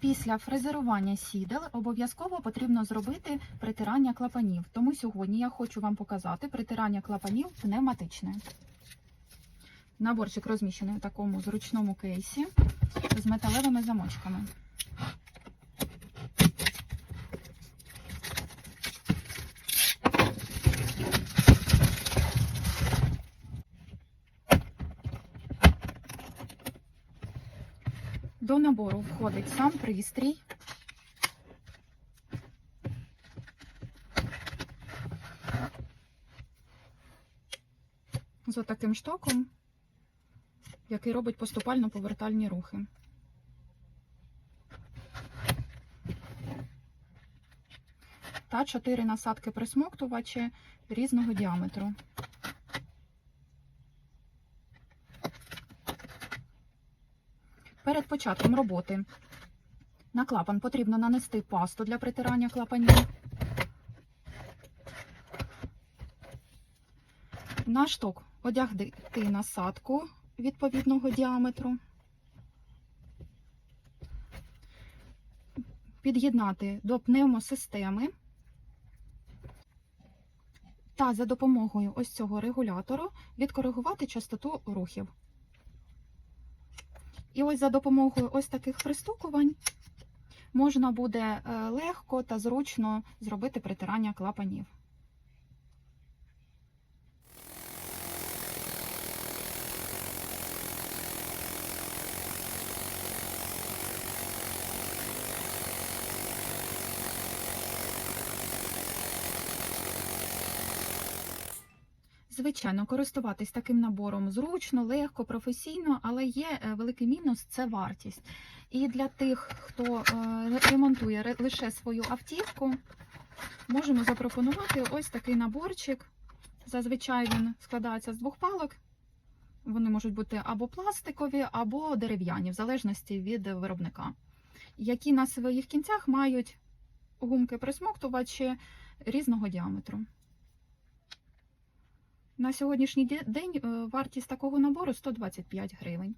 Після фрезерування сідел обов'язково потрібно зробити притирання клапанів. Тому сьогодні я хочу вам показати притирання клапанів пневматичне. Наборчик розміщений у такому зручному кейсі з металевими замочками. До набору входить сам пристрій. З отаким штоком, який робить поступально повертальні рухи. Та чотири насадки присмоктувачі різного діаметру. Перед початком роботи на клапан потрібно нанести пасту для притирання клапанів. На шток одягти насадку відповідного діаметру. Під'єднати до пневмосистеми та за допомогою ось цього регулятору відкоригувати частоту рухів. І ось за допомогою ось таких пристукувань можна буде е, легко та зручно зробити притирання клапанів. Звичайно, користуватись таким набором зручно, легко, професійно, але є е, великий мінус це вартість. І для тих, хто е, ремонтує лише свою автівку, можемо запропонувати ось такий наборчик. Зазвичай він складається з двох палок. Вони можуть бути або пластикові, або дерев'яні, в залежності від виробника, які на своїх кінцях мають гумки-присмоктувачі різного діаметру. На сьогоднішній день е, вартість такого набору 125 гривень.